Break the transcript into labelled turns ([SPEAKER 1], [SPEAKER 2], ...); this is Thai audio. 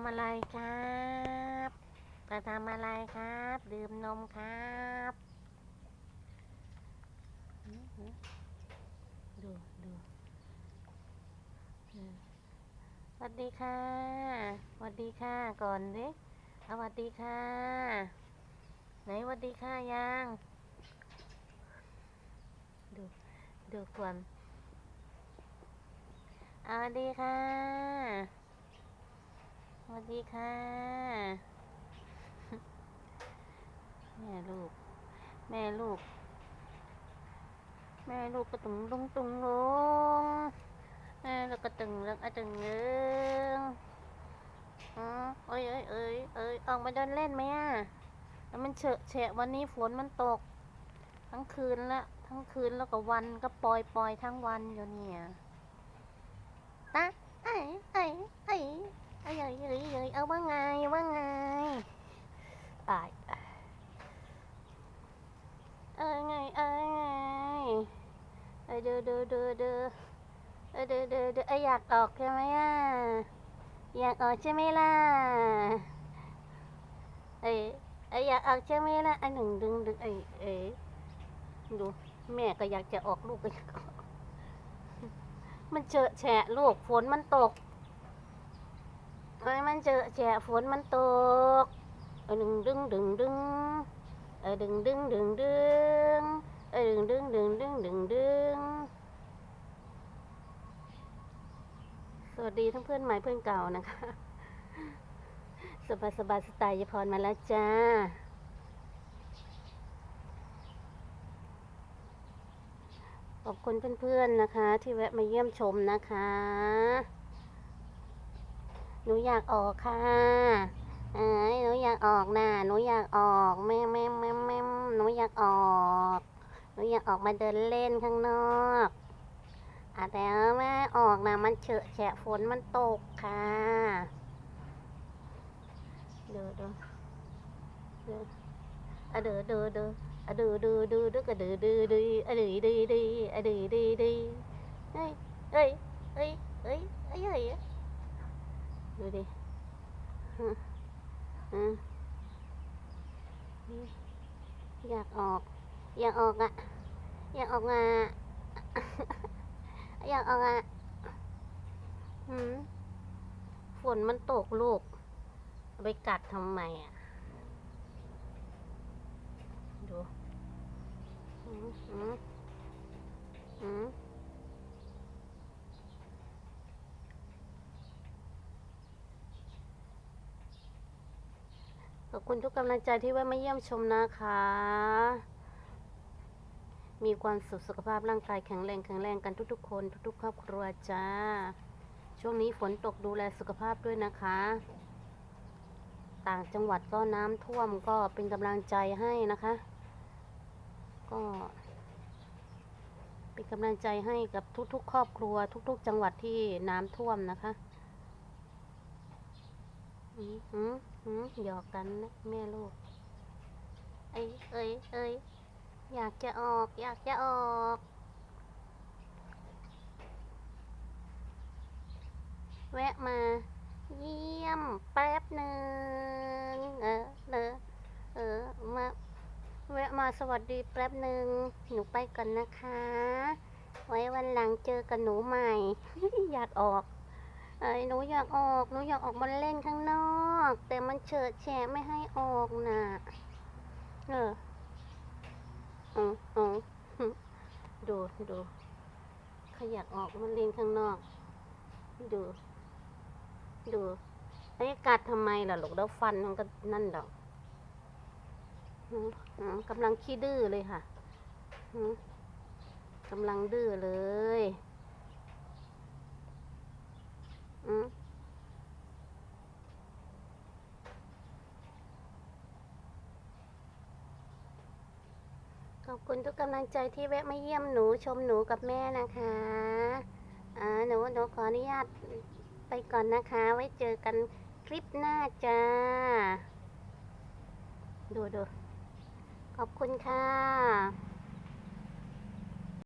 [SPEAKER 1] ำอะไรครับจะทำอะไรครับ ดื่มนมครับหือหือดูดูอืมสวัสดีค่ะสวัสดีค่ะก่อนดิสวัสดีค่ะ ไหนสวัสดีค่ะยังดูดูก่อนสวัสดีค่ะส วัสดีค่ะ แม่ลูก แม่ลูก แม่ลูกก็ตุงลุงตุงลงแม่ลูกก็ตึงเรื่องอะตึงเรื่องอ๋อเอ้ยเอ้ยเอ้ยเอ้ยออกมาเดินเล่นไหมอะแล้วมันเฉอะแฉะวันนี้ฝนมันตก ทั้งคืนละทั้งคืนแล้วก็วันก็ปล่อยปล่อยทั้งวันอยู่เนี่ยตะไอ้ไอ้ไอ้ ไอ้เอ้ยเอ้ยเอ้ยเอาว่าไงว่าไงตายเอ้ยไงเอ้ยไงเอ้ยเดือเดือเดือเดือเอ้ยเดือเดือเดือเอ้ยอยากออกใช่ไหมอะอยากออกใช่ไหมล่ะเอ้ยเอ้ยอยากออกใช่ไหมล่ะอันหนึ่งดึงดึงเอ้ยเอ้ยดูแม่ก็อยากจะออกลูกก็อยากออกมันเจอะแฉะลูกฝนมันตก เอ้ยมันเจอแฉะฝนมันตกเออดึงดึงดึงดึงเออดึงดึงดึงดึงเออดึงดึงดึงดึงดึงดึงสวัสดีทั้งเพื่อนใหม่เพื่อนเก่านะคะสบายสบายสไตล์ยายพรมาแล้วจ้าขอบคุณเพื่อนๆนะคะ ที่แวะมาเยี่ยมชมนะคะ หนูอยากออกค่ะเอ้ยหนูอยากออกนะหนูอยากออกแม่แม่แม่แม่หนูอยากออกหนูอยากออกมาเดินเล่นข้างนอกอะแต่แม่ออกนะมันเฉอะแฉะฝนมันตกค่ะเดูดูดูอะเดูดูดูอะดูดูดูดูก็เดูดูดูอดเดือดอะเดูดูดูอะดูดูดูเฮ้ยเฮ้ยเฮ้ยเฮ้ยเฮ้ยเฮ้ย ดูดิฮะฮะอยากออก อยากออกอะอยากออกอะอยากออกอะหืมฝนมันตกลูก ไปกัดทำไมอะดูอืมอืมอืม ขอบคุณทุกกำลังใจที่แวะมาเยี่ยมชมนะคะ มีความสุขสุขภาพร่างกายแข็งแรงแข็งแรงกันทุกๆ คน ทุกๆ ครอบครัวจ้า ช่วงนี้ฝนตกดูแลสุขภาพด้วยนะคะ ต่างจังหวัดก็น้ำท่วมก็เป็นกำลังใจให้นะคะ ก็เป็นกำลังใจให้กับทุกๆ ครอบครัว ทุก ๆ จังหวัดที่น้ำท่วมนะคะ อืมอืมอืมหยอกกันนะแม่ลูก เอ้ยเอ้ยเอ้ยอยากจะออก อยากจะออกแวะมา เยี่ยมแป๊บหนึ่งเออเออเออมาแวะมาสวัสดีแป๊บหนึ่งหนูไปก่อนนะคะ ไว้วันหลังเจอกับหนูใหม่ อยากออก เอ้ยหนูอยากออก หนูอยากออกมาเล่นข้างนอก แต่มันเฉิดแฉะไม่ให้ออกน่ะเอออืมอืมดูดูเขาอยากออกมาเล่นข้างนอก ดู ดูไอ้กัดทำไมล่ะลูกแล้วฟันมันก็นั่นดอกอืมอืมกำลังขี้ดื้อเลยค่ะกำลังดื้อเลย อบคุณทุกกำลังใจที่แวะมาเยี่ยมหนูชมหนูกับแม่นะคะอ่าหนูหนูขออนุญาตไปก่อนนะคะ ไว้เจอกันคลิปหน้าจ้า ดูดูขอบคุณค่ะ